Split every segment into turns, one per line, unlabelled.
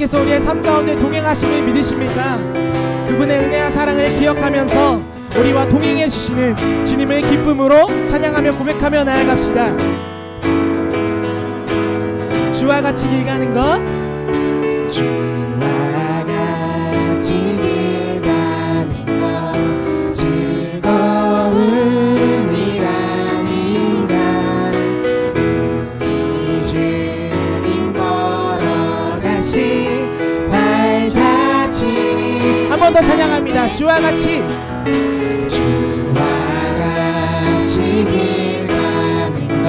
하나님께서 우리의 삶 가운데 동행하심을 믿으십니까? 그분의 은혜와 사랑을 기억하면서 우리와 동행해 주시는 주님의 기쁨으로 찬양하며 고백하며 나아갑시다. 주와 같이 길 가는 것
주와 같이 길
번 더 찬양합니다. 주와 같이.
주와 같이 길 가는 것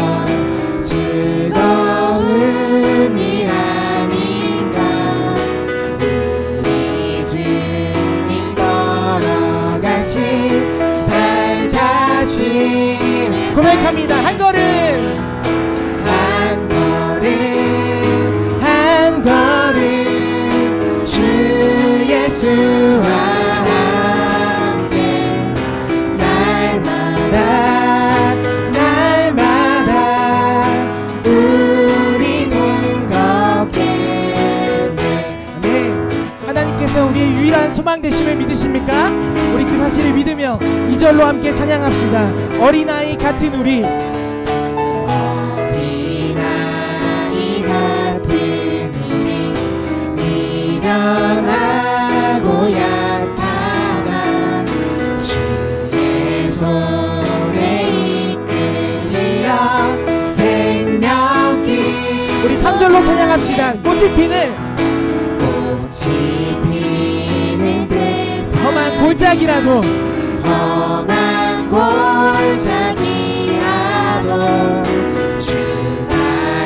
즐거운 일 아닌가 우리 주님 걸어가신 발자취
고백합니다. 한 걸음.
한
소망 되심을 믿으십니까? 우리 그 사실을 믿으며 이절로 함께 찬양합시다. 어린아이 같은 우리
어린아이 같은 우리 미련하고 약하다 주의 손에 이끌려 생명길
우리 3절로 찬양합시다. 꽃이 피는
꽃이 피는
골짜기라도
험한 골짜기라도 주가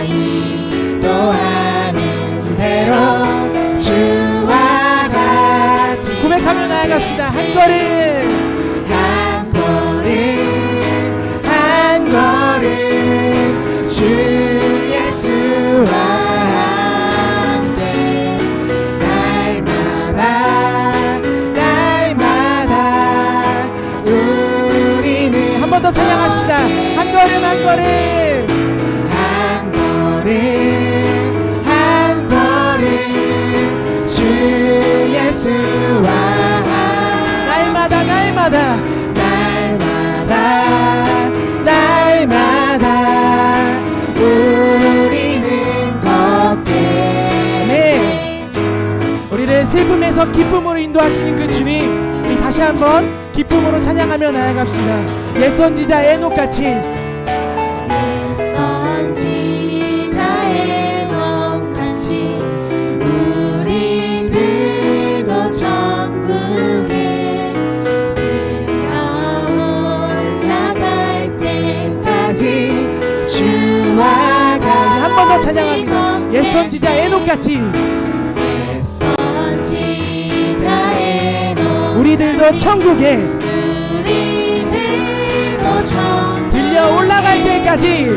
인도하는 대로 주와 같이
고백하며 나아갑시다. 한 걸음
한 걸음 한 걸음 주
더 찬양합시다. 한 걸음 한 걸음
한 걸음 한 걸음 주 예수와
날마다 날마다
날마다 날마다 우리는 걷게
네. 우리를 슬픔에서 기쁨으로 인도하시는 그 주님 우리 다시 한번 기쁨으로 찬양하며 나아갑시다. 옛 선지자 에녹같이 한번 더 찬양합니다. 옛 선지자 에녹같이 우리들도 천국에 들려 올라갈 때까지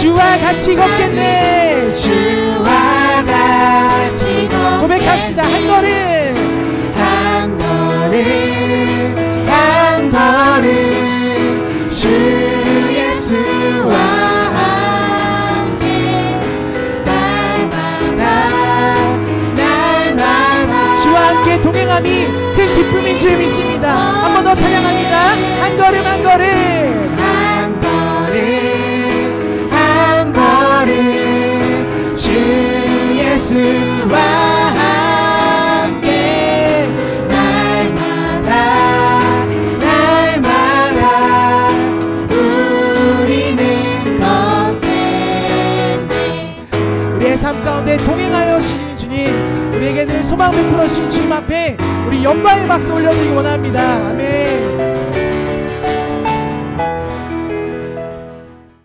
주와 같이 걷겠네.
주와 같이
고백합시다. 한 걸음 동행함이 큰 기쁨인 줄 믿습니다. 한 번 더 찬양합니다. 한 걸음 한 걸음
한 걸음 한 걸음 주 예수와
소망 베풀어 주신 주님 앞에 우리 영광의 박수 올려드리기 원합니다. 아멘.